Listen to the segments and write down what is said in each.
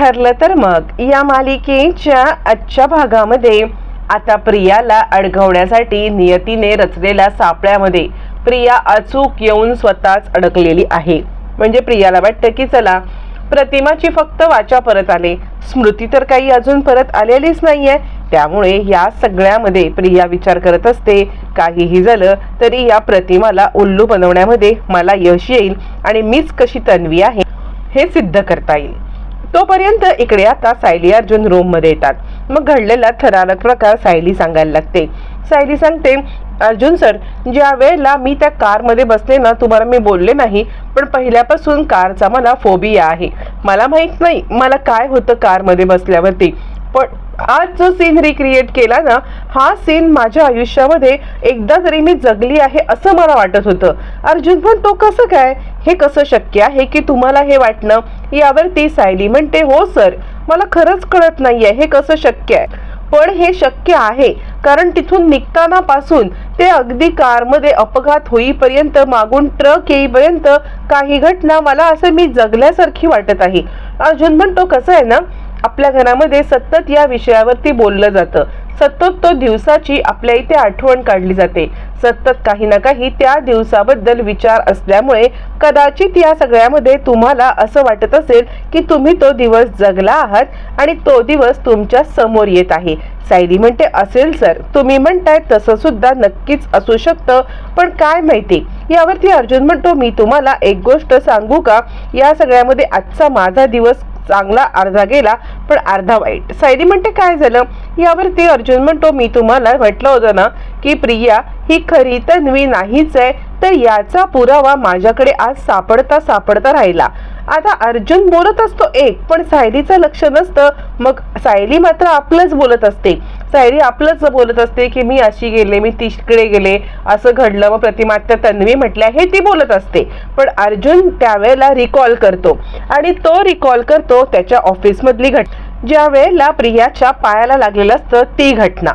ठरलं तर मग. या मालिकेच्या आजच्या भागामध्ये आता प्रियाला अडकवण्यासाठी नियतीने रचलेल्या सापळ्यामध्ये प्रिया अचूक येऊन स्वतःच अडकलेली आहे. म्हणजे प्रियाला वाटतं की चला प्रतिमाची फक्त वाचा परत आले. स्मृती तर काही अजून परत आलेलीच नाहीये. त्यामुळे या सगळ्यामध्ये प्रिया विचार करत असते काहीही झालं तरी या प्रतिमाला उल्लू बनवण्यामध्ये मला यश येईल आणि मीच कशी तन्वी आहे हे सिद्ध करता येईल. तोपर्यंत इकडे आता सायली अर्जुन रूममध्ये येतात. मग घडलेला थरारक प्रकार सायली सांगायला लागते. सायली सांगते अर्जुन सर ज्या वेळेला मी त्या कारमध्ये बसले ना तुम्हाला मी बोलले नाही पण पहिल्यापासून कारचा मला फोबिया आहे. मला माहीत नाही मला काय होतं कारमध्ये बसल्यावरती. पण आज जो सीन रिक्रिएट केला ना हा सीन माझ्या आयुष्यामध्ये एकदा तरी मी जगली आहे असं मला वाटत होतं. अर्जुन पण तो कसं काय? हे कसं शक्य आहे की तुम्हाला हे वाटणं? यावर ती सायली म्हणते हो सर मला खरंच कळत नाहीये हे कसं शक्य आहे? पण हे शक्य आहे कारण तिथून निघताना पासून ते अगदी कारमध्ये अपघात होईपर्यंत मागून ट्रक येईपर्यंत काही घटना मला असं मी जगल्यासारखी वाटत आहे. अर्जुन म्हणतो कसं आहे ना आपल्या घरामध्ये सतत या विषयावरती बोललं जातं. सतत तो दिवसाची आपल्या इथे आठवण काढली जाते. सतत काही ना काही त्या दिवसाबद्दल विचार असल्यामुळे कदाचित या सगळ्यामध्ये तुम्हाला असं वाटत असेल की तुम्ही तो दिवस जगला आहात आणि तो दिवस तुमच्यासमोर येत आहे. सायली म्हणते असेल सर. तुम्ही म्हणताय तसं सुद्धा नक्कीच असू शकतं. पण काय माहिती? यावरती अर्जुन म्हणतो मी तुम्हाला एक गोष्ट सांगू का? या सगळ्यामध्ये आजचा माझा दिवस चांगला अर्धा गेला पण अर्धा वाईट. सायली म्हणते काय झालं? यावरती अर्जुन म्हणतो मी तुम्हाला म्हटलं होतं ना की प्रिया ही खरी तन्वी नाहीच आहे तर याचा पुरावा माझ्याकडे आज सापडता सापडता राहिला. आता अर्जुन बोलत असतो एक पण सायलीचं लक्ष नसतं. मग सायली मात्र आपलंच बोलत असते. सायरी आपलंच बोलत असते की मी अशी गेले मी तिकडे गेले असं घडलं. मग प्रतिमात्या तन्वी म्हटल्या हे ती बोलत असते. पण अर्जुन त्यावेळेला रिकॉल करतो. आणि तो रिकॉल करतो त्याच्या ऑफिसमधली घट ज्या वेळेला प्रियाच्या पायाला लागलेलं असतं ती घटना.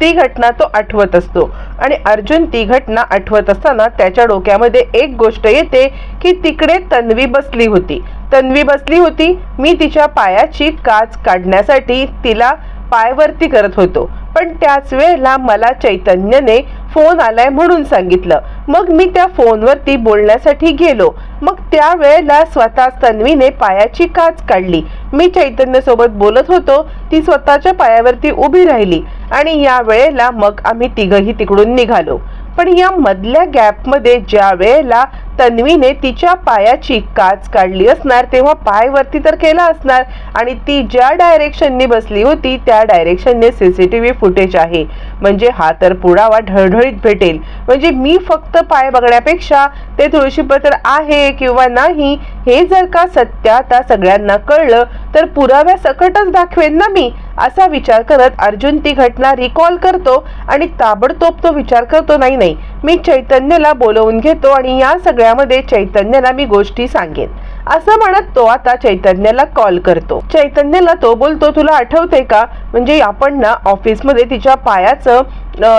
ती घटना तो आठवत असतो. आणि अर्जुन ती घटना आठवत असताना त्याच्या डोक्यामध्ये एक गोष्ट येते की तिकडे तन्वी बसली होती. तन्वी बसली होती मी तिच्या पायाची काच काढण्यासाठी तिला पायवरती करत होतो. पण त्याच वेळेला मला चैतन्यने फोन आलाय म्हणून सांगितलं. मग मी त्या फोनवरती बोलण्यासाठी गेलो. मग त्या वेळेला स्वतः तन्वीने पायाची काच काढली. मी चैतन्य सोबत बोलत होतो. ती स्वतःच्या पायावरती उभी राहिली आणि या वेळेला मग आम्ही तिघही तिकडून निघालो. पण या मधल्या गॅपमध्ये ज्या वेळेला तन्वीने तिच्या पायाची काच काढली असणार तेव्हा पाय वरती तर केला असणार. आणि ती ज्या डायरेक्शनने बसली होती त्या डायरेक्शनने सीसीटीव्ही फुटेज आहे. म्हणजे हा तर पुरावा ढळढळीत भेटेल. म्हणजे मी फक्त पाय बघण्यापेक्षा ते तुळशीपत्र आहे किंवा नाही हे जर का सत्य आता सगळ्यांना कळलं तर पुराव्या सकटच दाखवेन ना मी असा विचार करत अर्जुन ती घटना रिकॉल करतो आणि ताबडतोब तो विचार करतो नाही नाही मी चैतन्यला बोलवून घेतो आणि या सगळ्यामध्ये चैतन्यला मी गोष्टी सांगेन. असं म्हणत तो आता चैतन्याला कॉल करतो. चैतन्याला तो बोलतो तुला आठवते का? म्हणजे आपण ना ऑफिसमध्ये तिच्या पायाचं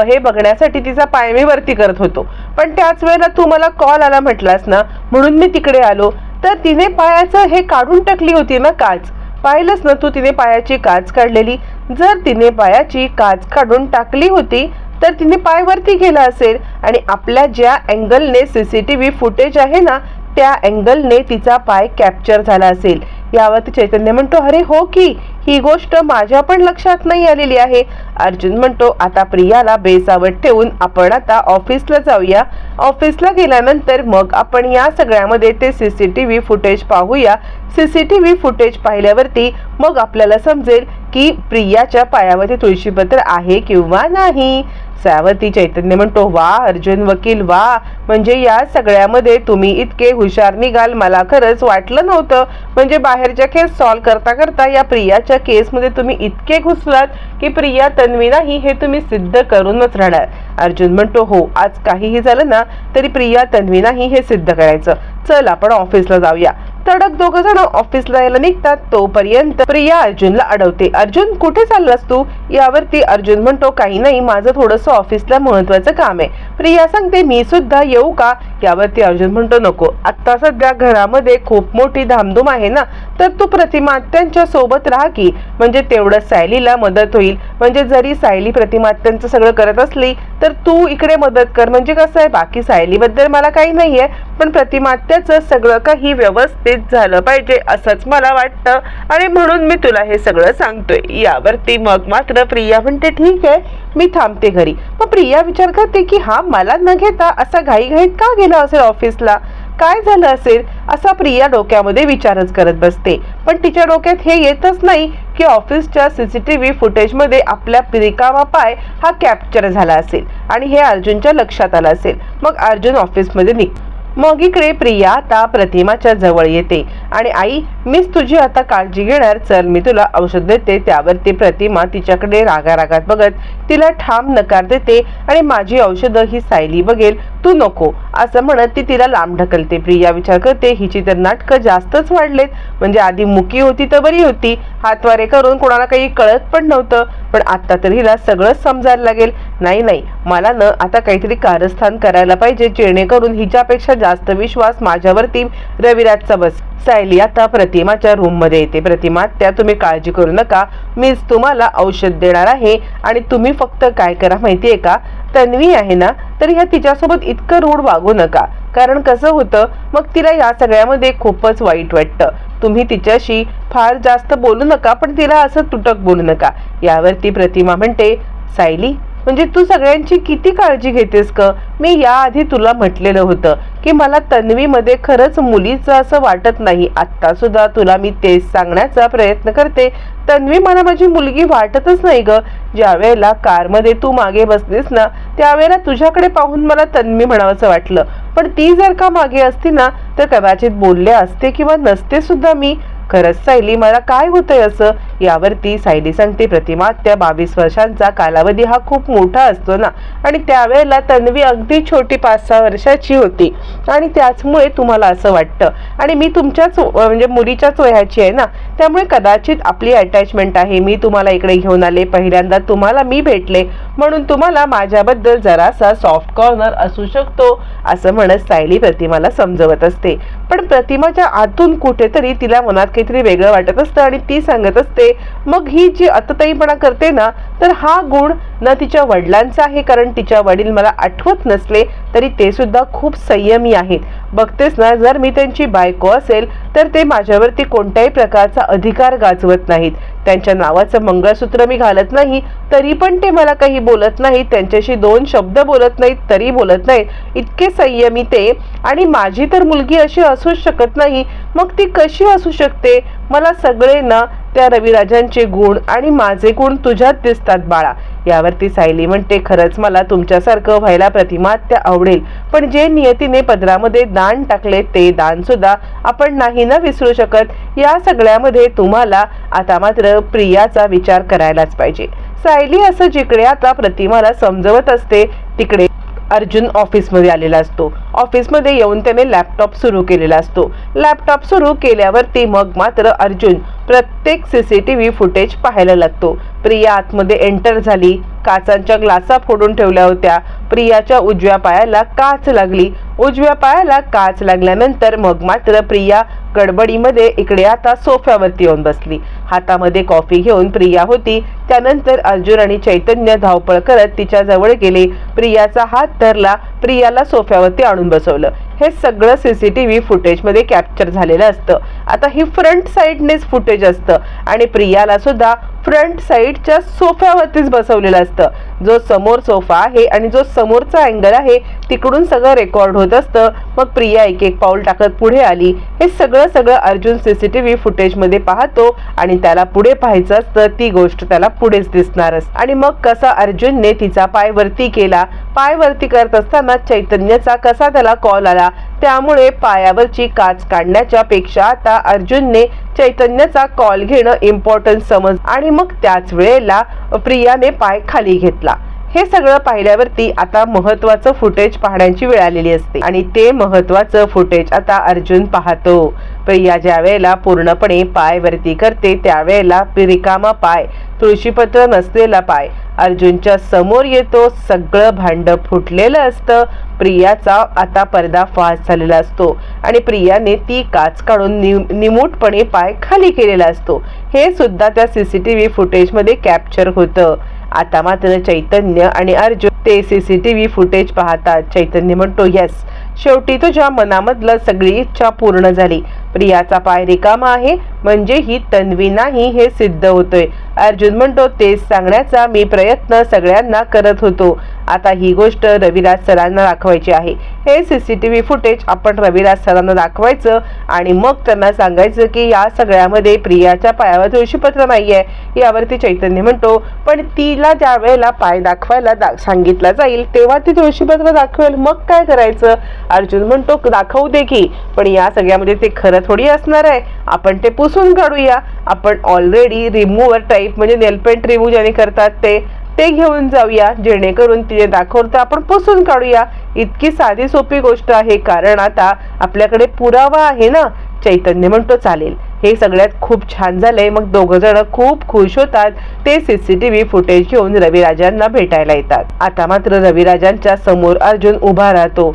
हे बघण्यासाठी तिचा पाय मी वरती करत होतो. पण त्याच वेळेला तू मला कॉल आला म्हटलास ना म्हणून मी तिकडे आलो. तर तिने पायाचं हे काढून टाकली होती ना काच. पाहिलंच ना तू तिने पायाची काच काढलेली? जर तिने पायाची काच काढून टाकली होती तर तिने पाय वरती केला असेल. आणि आपल्या ज्या अँगलने C C T V footage आहे ना त्या अँगलने तिचा पाय कॅप्चर झाला असेल. यावरती चैतन्य म्हणतो अरे हो की ही गोष्ट माझ्या पण लक्षात नाही आलेली आहे. अर्जुन म्हणतो आता प्रियाला बेसावत ठेवून आपण आता ऑफिसला जाऊया. ऑफिसला गेल्यानंतर मग आपण या सगळ्यामध्ये ते C C T V footage पाहूया. C C T V footage पाहिल्यावरती मग आपल्याला समजेल की प्रियाच्या पायावरती तुळशीपत्र आहे किंवा नाही? सावती चैतन्य म्हणतो वा अर्जुन वकील वा म्हणजे या सगळ्यामध्ये तुम्ही इतके हुशार निघाल मला खरंच वाटलं नव्हतं. म्हणजे बाहेरच्या केस सॉल्व करता करता या प्रियाच्या केसमध्ये तुम्ही इतके घुसलात की प्रिया तन्वी नाही हे तुम्ही सिद्ध करूनच राहणार. अर्जुन म्हणतो हो आज काहीही झालं ना तरी प्रिया तन्वी नाही हे सिद्ध करायचं. चल आपण ऑफिसला जाऊया. तडक दोघं जण ऑफिसला यायला निघतात. तोपर्यंत प्रिया अर्जुनला अडवते. अर्जुन कुठे चाललास तू? यावरती अर्जुन म्हणतो काही नाही माझं थोडंसं ऑफिसला महत्वाचं काम आहे. प्रिया सांगते मी सुद्धा येऊ का? यावरती अर्जुन म्हणतो नको. आता सध्या घरामध्ये खूप मोठी धामधूम आहे ना तर तू प्रतिमा त्यांच्यासोबत राहा की. म्हणजे तेवढं सायलीला मदत होईल. म्हणजे जरी सायली प्रतिमा त्यांचं सगळं करत असली तर तू इकडे मदत कर. म्हणजे कसं आहे बाकी सायलीबद्दल मला काही नाहीये. पण प्रतिमात्याचं सगळं काही व्यवस्थित झालं पाहिजे असंच मला वाटतं. आणि म्हणून मी तुला हे सगळं सांगतोय. यावरती मग मात्र प्रिया म्हणते ठीक आहे मी थांबते घरी. मग प्रिया विचार करते की हा मला न घेता असा घाईघाईत का गेला असेल ऑफिसला? काय झालं असेल? असा प्रिया डोक्यामध्ये विचारच करत बसते. पण तिच्या डोक्यात हे येतच नाही की ऑफिसच्या सीसीटीव्ही फुटेजमध्ये आपल्या रिकामा पाय हा कॅप्चर झाला असेल आणि हे अर्जुनच्या लक्षात आलं असेल. मग अर्जुन ऑफिसमध्ये निघ मग इकडे प्रिया आता प्रतिमाच्या जवळ येते. आणि आई मीच तुझी आता काळजी घेणार. चल मी तुला औषध देते. त्यावर ती प्रतिमा तिच्याकडे रागारागात बघत तिला ठाम नकार देते आणि माझी औषधं ही सायली बघेल. तू नको असं म्हणत ती तिला लांब ढकलते. प्रिया विचार करते हिची तर नाटकं जास्तच वाढलेत. म्हणजे आधी मुकी होती तर बरी होती. हातवारे करून कोणाला काही कळत पण नव्हतं. पण आता तर हिला सगळंच समजायला लागेल. नाही नाही मला न आता काहीतरी कारस्थान करायला पाहिजे जेणेकरून हिच्यापेक्षा जास्त विश्वास माझ्यावरती रविराजचा बस. सायली आता प्रतिमाच्या रूममध्ये येते. प्रतिमा त्या तुम्ही काळजी करू नका. मीच तुम्हाला औषध देणार आहे. आणि तुम्ही फक्त काय करा माहितीये का? तन्वी आहे ना तर ह्या तिच्यासोबत इतकं रूढ वागू नका. कारण कसं होतं मग तिला या सगळ्यामध्ये खूपच वाईट वाटतं. तुम्ही तिच्याशी फार जास्त बोलू नका पण तिला असं तुटक बोलू नका. यावरती प्रतिमा म्हणते सायली म्हणजे तू सगळ्यांची किती काळजी घेतेस क मी याआधी तुला म्हटलेलं होतं की मला तन्वीमध्ये खरंच मुलीचं असं वाटत नाही. आत्ता सुद्धा तुला मी तेच सांगण्याचा प्रयत्न करते. तन्वी मला माझी मुलगी वाटतच नाही ग. ज्या वेळेला कारमध्ये तू मागे बसलीस ना त्यावेळेला तुझ्याकडे पाहून मला तन्वी म्हणावंसं वाटलं. पण ती जर का मागे असती ना तर कदाचित बोलले असते किंवा नसते सुद्धा मी. खरंच सायली मला काय होतंय असं? यावरती सायली सांगते प्रतिमा त्या बावीस वर्षांचा कालावधी हा खूप मोठा असतो ना? आणि त्यावेळेला तन्वी अगदी छोटी पाच सहा वर्षाची होती. आणि त्याचमुळे तुम्हाला असं वाटतं. आणि मी तुमच्याच म्हणजे मुलीच्याच वयाची आहे ना? त्यामुळे कदाचित आपली अटॅचमेंट आहे. मी तुम्हाला इकडे घेऊन आले. पहिल्यांदा तुम्हाला मी भेटले. म्हणून तुम्हाला माझ्याबद्दल जरासा सॉफ्ट कॉर्नर असू शकतो असं म्हणत सायली प्रतिमाला समजवत असते. पण प्रतिमाच्या आतून कुठेतरी तिला मनात काहीतरी वेगळं वाटत असतं आणि ती सांगत असते मग ही जी अतताईपणा करते ना तर हा गुण न तिच्या वडिलांचा आहे कारण तिच्या वडील मला आठवत नसले तरी ते सुद्धा खूप संयमी आहेत. बघतेस ना जर मी त्यांची बायको असेल तर ते माझ्यावरती कोणत्याही प्रकारचा अधिकार गाजवत नाहीत. त्यांच्या नावाचं मंगळसूत्र मी घालत नाही तरी पण ते मला काही बोलत नाहीत. त्यांच्याशी दोन शब्द बोलत नाहीत तरी बोलत नाहीत. इतके संयमी ते. आणि माझी तर मुलगी अशी असूच शकत नाही. मग ती कशी असू शकते? मला सगळे ना त्या रविराजांचे गुण आणि माझे गुण तुझ्यात दिसतात बाळा. यावरती सायली म्हणते खरंच मला तुमच्यासारखं व्हायला प्रतिमात्य आवडेल. पण जे नियतीने पदरामध्ये दान टाकले ते दान सुद्धा आपण नाही ना विसरू शकत. या सगळ्यामध्ये तुम्हाला आता मात्र प्रियाचा विचार करायलाच पाहिजे. सायली असं जिकडे आता प्रतिमाला समजवत असते तिकडे अर्जुन ऑफिसमध्ये आलेला असतो. ऑफिसमध्ये येऊन त्याने लॅपटॉप सुरू केलेला असतो. लॅपटॉप सुरू केल्यावरती मग मात्र अर्जुन प्रत्येक C C T V footage पाहायला लागतो. प्रिया आतमध्ये एंटर झाली. काचांच्या ग्लासा फोडून ठेवल्या होत्या. प्रियाच्या उजव्या पायाला काच लागली. उजव्या पायाला काच लागल्यानंतर मग मात्र प्रिया गडबडीमध्ये इकडे आता सोफ्यावरती येऊन बसली. हातामध्ये कॉफी घेऊन प्रिया होती. त्यानंतर अर्जुन आणि चैतन्य धावपळ करत तिच्या जवळ गेले. प्रियाचा हात धरला. प्रियाला सोफ्यावरती आणून बसवलं. हे सगळं सीसीटीव्ही फुटेजमध्ये कॅप्चर झालेलं असतं. आता ही फ्रंट साईडनेच फुटेज असतं. आणि प्रियाला सुद्धा फ्रंट साईडच्या सोफ्यावरतीच बसवलेलं असतं. जो समोर सोफा आहे आणि जो समोरचा अँगल आहे तिकडून सगळं रेकॉर्ड होत असतं. मग प्रिया एक एक पाऊल टाकत पुढे आली. हे सगळं सगळं Arjun C C T V फुटेजमध्ये पाहतो आणि त्याला पुढे पाहायचं असतं. ती गोष्ट त्याला पुढेच दिसणारच आणि मग कसा अर्जुनने तिचा पाय वरती केला? पाय वरती करत असताना चैतन्याचा कसा त्याला कॉल आला? त्यामुळे पायावरची काच काढण्याच्या पेक्षा आता अर्जुनने चैतन्याचा कॉल घेणं इम्पॉर्टंट समज आणि मग त्याच वेळेला प्रियाने पाय खाली घेतला. हे सगळं पाहिल्यावरती आता महत्वाचं फुटेज पाहण्याची वेळ आलेली असते. आणि ते महत्वाचं फुटेज आता अर्जुन पाहतो. प्रिया ज्या वेळेला पूर्णपणे पाय वरती करते त्यावेळेला रिकामा पाय तुळशीपत्र नसलेला पाय. अर्जुनच्या समोर येतो सगळं भांड फुटलेलं असतं. प्रियाचा आता पर्दा फास झालेला असतो. आणि प्रियाने ती काच काढून नि निमूटपणे पाय खाली केलेला असतो. हे सुद्धा त्या सीसीटीव्ही फुटेजमध्ये कॅप्चर होतं. आता मात्र चैतन्य आणि अर्जुन ते सीसीटीव्ही फुटेज पाहतात. चैतन्य म्हणतो येस शेवटी तुझ्या मनामधलं सगळी इच्छा पूर्ण झाली. प्रियाचा पाय रिकामा आहे म्हणजे ही तन्वी नाही हे सिद्ध होतोय. अर्जुन म्हणतो तेच सांगण्याचा मी प्रयत्न सगळ्यांना करत होतो. आता ही गोष्ट रविराज सरांना दाखवायची आहे. हे सीसीटीव्ही फुटेज आपण रविराज सरांना दाखवायचं आणि मग त्यांना सांगायचं की या सगळ्यामध्ये प्रियाच्या पायावर तुळशीपत्र नाहीये. यावरती चैतन्य म्हणतो पण तिला ज्या वेळेला पाय दाखवायला दा सांगितला जाईल तेव्हा ती तुळशीपत्र दाखवेल. मग काय करायचं? अर्जुन म्हणतो दाखवू दे की. पण या सगळ्यामध्ये ते खरं थोडी असणार आहे. आपण ते पुसून काढूया. आपण ऑलरेडी रिमूव्हर टाईप म्हणजे नेलपेंट रिमूव्ह ज्याने करतात ते. ते घेऊन जाऊया जेणेकरून तिने दाखवतं आपण पुसून काढूया. इतकी साधी सोपी गोष्ट आहे कारण आता आपल्याकडे पुरावा आहे ना? चैतन्य म्हणतो चालेल. हे सगळ्यात खूप छान झालंय. मग दोघ जण खूप खुश होतात. ते सीसीटीव्ही फुटेज घेऊन रविराजांना भेटायला येतात. आता मात्र रविराजांच्या समोर अर्जुन उभा राहतो.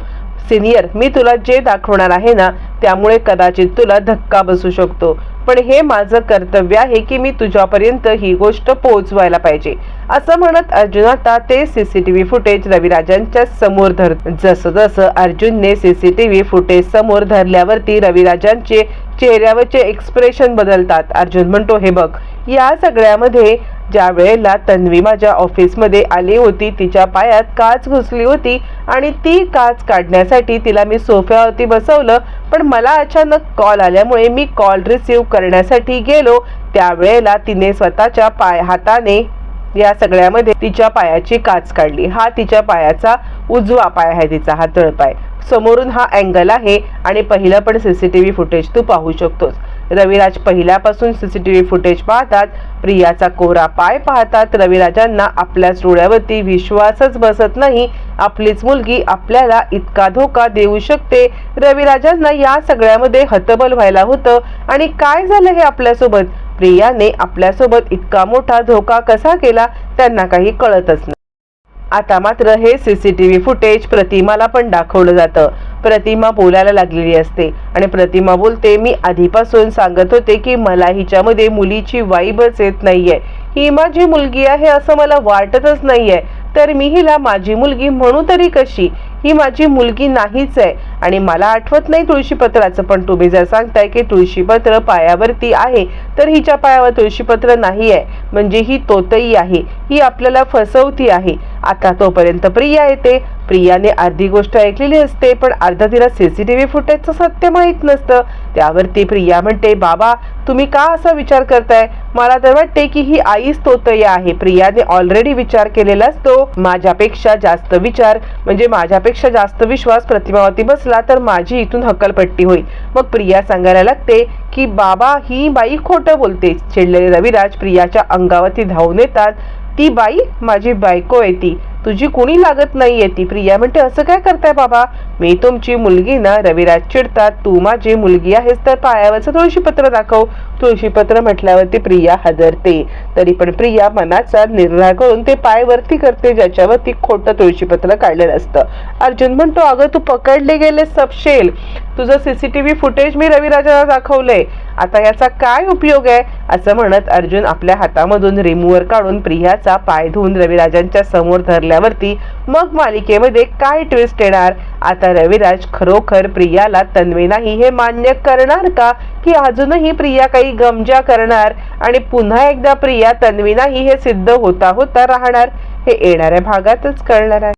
सिनियर मी तुला जे दाखवणार आहे ना त्यामुळे कदाचित तुला धक्का बसू शकतो. पण हे माझं कर्तव्य आहे की मी तुझ्यापर्यंत ही गोष्ट पोहोचवायला पाहिजे. असं म्हणत अर्जुन आता ते सीसीटीव्ही फुटेज रविराजांच्या समोर धर जसं जसं अर्जुनने सीसीटीव्ही फुटेज समोर धरल्यावरती रविराजांचे चेहऱ्यावरचे एक्सप्रेशन बदलतात. अर्जुन म्हणतो हे बघ या सगळ्यामध्ये ज्या वेळेला तन्वी माझ्या ऑफिसमध्ये आली होती तिच्या पायात काच घुसली होती आणि ती काच काढण्यासाठी तिला मी सोफ्यावरती बसवलं. पण मला अचानक कॉल आल्यामुळे मी कॉल रिसिव्ह करण्यासाठी गेलो. त्यावेळेला तिने स्वतःच्या पाय हाताने या सगळ्यामध्ये तिच्या पायाची काच काढली. हा तिच्या पायाचा उजवा पाय आहे तिचा हा तळपाय. समोरून हा अँगल आहे आणि पहिलं पण सीसीटीव्ही फुटेज तू पाहू शकतोस. रविराज पहिल्यापासून सीसीटीव्ही फुटेज पाहतात. प्रियाचा कोरा पाय पाहतात. रविराजांना आपल्याच डोळ्यावरती विश्वासच बसत नाही. आपलीच मुलगी आपल्याला इतका धोका देऊ शकते. रविराजांना या सगळ्यामध्ये हतबल व्हायला होतं. आणि काय झालं हे आपल्यासोबत? प्रियाने आपल्यासोबत इतका मोठा धोका कसा केला त्यांना काही कळतच नाही. आता मात्र हे सीसीटीव्ही फुटेज प्रतिमाला पण दाखवलं जातं. प्रतिमा बोलायला लागलेली असते. आणि प्रतिमा बोलते मी आधीपासून सांगत होते की मला हिच्यामध्ये मुलीची वाईबच येत नाहीये. ही माझी मुलगी आहे असं मला वाटतच नाहीये. तर मी हिला माझी मुलगी म्हणू तरी कशी? ही माझी मुलगी नाहीच आहे. आणि मला आठवत नाही तुळशीपत्राचं पण तुम्ही जर सांगताय की तुळशीपत्र पायावरती आहे तर हिच्या पायावर तुळशीपत्र नाही आहे म्हणजे ही तोतई आहे. ही आपल्याला फसवती आहे. आता तोपर्यंत प्रिया येते. प्रियाने अर्धी गोष्ट ऐकलेली असते पण अर्धा तिला सीसीटीव्ही फुटेजचं सत्य माहीत नसतं. त्यावरती प्रिया म्हणते बाबा तुम्ही का असा विचार करताय? मला तर वाटते की ही आईच तोतया आहे. प्रियाने ऑलरेडी विचार केलेला असतो माझ्यापेक्षा जास्त विचार म्हणजे माझ्यापेक्षा जास्त विश्वास प्रतिमावरती बसला तर माझी इथून हकलपट्टी होईल. मग प्रिया सांगायला लागते की बाबा ही बाई खोटं बोलते. चिडलेले रविराज प्रियाच्या अंगावरती धावून येतात. ती बाई माझी बायको येते ती. तुझी कुणी लागत नाहीये ती. प्रिया म्हणते असं काय करताय बाबा? मी तुमची मुलगी ना रविराज चिडतात. तू माझी मुलगी आहेस तर पायावरचं तुळशीपत्र दाखव. तुळशीपत्र म्हटल्यावरती प्रिया हादरते. तरी पण प्रिया मनाचा निर्णय करून ते पाय वरती करते ज्याच्यावरती खोटं तुळशीपत्र काढलेलं असतं. अर्जुन म्हणतो अगं तू पकडले गेले सपशेल. तुझं सीसीटीव्ही फुटेज मी रविराजाला दाखवलंय. आता याचा काय उपयोग आहे? असं म्हणत अर्जुन आपल्या हातामधून रिमूव्हर काढून प्रियाचा पाय धुवून रविराजांच्या समोर धरल्यावरती मग मालिकेमध्ये काय ट्विस्ट येणार? आता रविराज खरोखर प्रियाला तन्वी नाही हे मान्य करणार का? की अजूनही प्रिया काही गमजा करणार? आणि पुन्हा एकदा प्रिया तन्वी नाही हे सिद्ध होता होता राहणार? हे येणाऱ्या भागातच कळणार आहे.